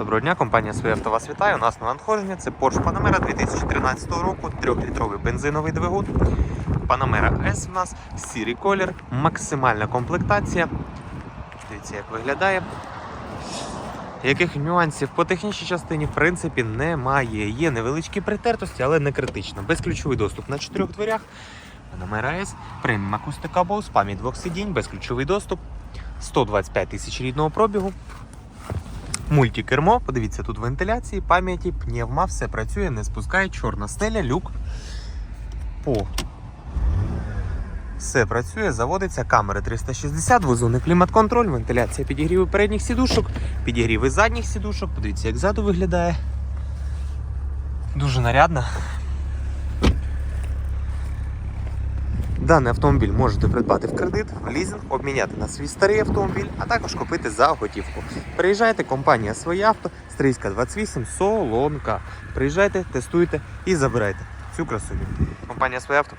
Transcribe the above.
Доброго дня, компанія «Своє авто» вас вітає. У нас на надходження це Porsche Panamera 2013 року, 3-літровий бензиновий двигун. Panamera S у нас, сірий колір, максимальна комплектація. Дивіться, як виглядає. Яких нюансів по технічній частині в принципі немає. Є невеличкі притертості, але не критично. Безключовий доступ на чотирьох дверях. Panamera S, преміум акустика Bose, пам'ять двох сидінь, безключовий доступ, 125 тисяч рідного пробігу. Мультикермо, подивіться, тут вентиляції, пам'яті, пневма, все працює, не спускає, чорна стеля, люк. По. Все працює, заводиться, камери 360, двозонний клімат-контроль, вентиляція підігріву передніх сідушок, підігріви задніх сідушок. Подивіться, як ззаду виглядає. Дуже нарядно. Даний автомобіль можете придбати в кредит, в лізинг, обміняти на свій старий автомобіль, а також купити за готівку. Приїжджайте, компанія Своє авто, Стрийська 28, Солонка. Приїжджайте, тестуйте і забирайте цю красуню. Компанія Своє авто.